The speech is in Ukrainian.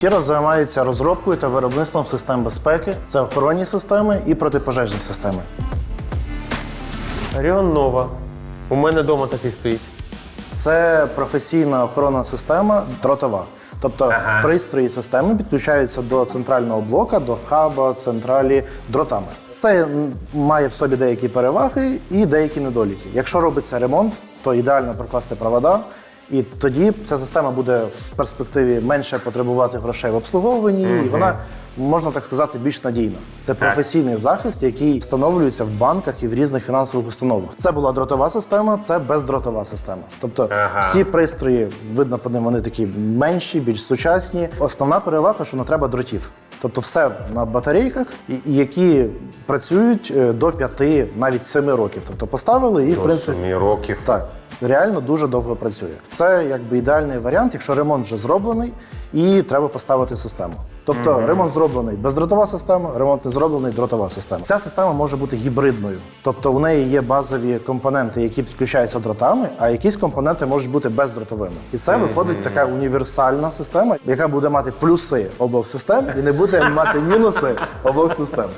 Кіра займається розробкою та виробництвом систем безпеки, це охоронні системи і протипожежні системи. Оріон Нова. У мене вдома такий стоїть. Це професійна охоронна система дротова. Тобто пристрої системи підключаються до центрального блока, до хаба, централі дротами. Це має в собі деякі переваги і деякі недоліки. Якщо робиться ремонт, то ідеально прокласти провода, і тоді ця система буде в перспективі менше потребувати грошей в обслуговуванні, і вона можна так сказати більш надійна. Це професійний захист, який встановлюється в банках і в різних фінансових установах. Це була дротова система, це бездротова система. Тобто Ага. всі пристрої, видно по ним, вони такі менші, більш сучасні. Основна перевага, що не треба дротів. Тобто все на батарейках, і- і які працюють е, до 5, навіть 7 років. Тобто поставили і в До принципі семи років. так. Реально дуже довго працює. Це якби ідеальний варіант, якщо ремонт вже зроблений і треба поставити систему. Тобто ремонт зроблений бездротова система, ремонт не зроблений дротова система. Ця система може бути гібридною, тобто у неї є базові компоненти, які підключаються дротами, а якісь компоненти можуть бути бездротовими. І це виходить така універсальна система, яка буде мати плюси обох систем і не буде мати мінуси обох систем.